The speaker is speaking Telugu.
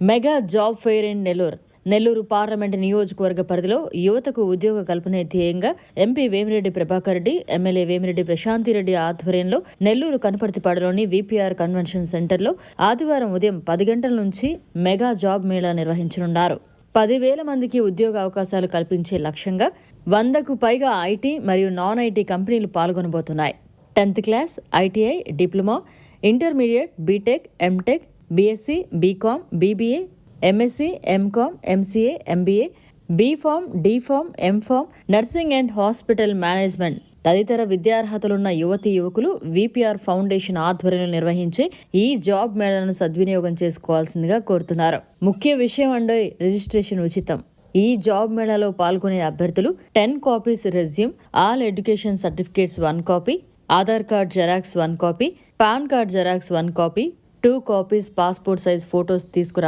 Mega job fair in Nellore. Nellore parliament నియోజకవర్గ పరిధిలో యువతకు ఉద్యోగ కల్పనే ధ్యేయంగా ఎంపీ వేమిరెడ్డి ప్రభాకర్ రెడ్డి ఎమ్మెల్యే వేమిరెడ్డి ప్రశాంతిరెడ్డి ఆధ్వర్యంలో నెల్లూరు కనపర్తిపాడులోని విపిఆర్ కన్వెన్షన్ సెంటర్లో ఆదివారం ఉదయం పది గంటల నుంచి మెగా జాబ్ మేళా నిర్వహించనున్నారు. పదివేల మందికి ఉద్యోగ అవకాశాలు కల్పించే లక్ష్యంగా వందకు పైగా ఐటీ మరియు నాన్ ఐటీ కంపెనీలు పాల్గొనబోతున్నాయి. Tenth class ITI diploma intermediate BTech MTech BSc BCom BBA MSc MCom MCA MBA BPharm DPharm MPharm nursing and hospital management తదితర విద్యార్హతలున్న యువతి యువకులు విపిఆర్ ఫౌండేషన్ ఆధ్వర్యంలో నిర్వహించే ఈ జాబ్ మేళను సద్వినియోగం చేసుకోవాల్సిందిగా కోరుతున్నారు. ముఖ్య విషయం అండే రిజిస్ట్రేషన్ ఉచితం. ఈ జాబ్ మేళాలో పాల్గొనే అభ్యర్థులు ten copies resume all education certificates one copy Aadhaar card xerox one copy PAN card xerox one copy two copies passport size photos తీసుకురా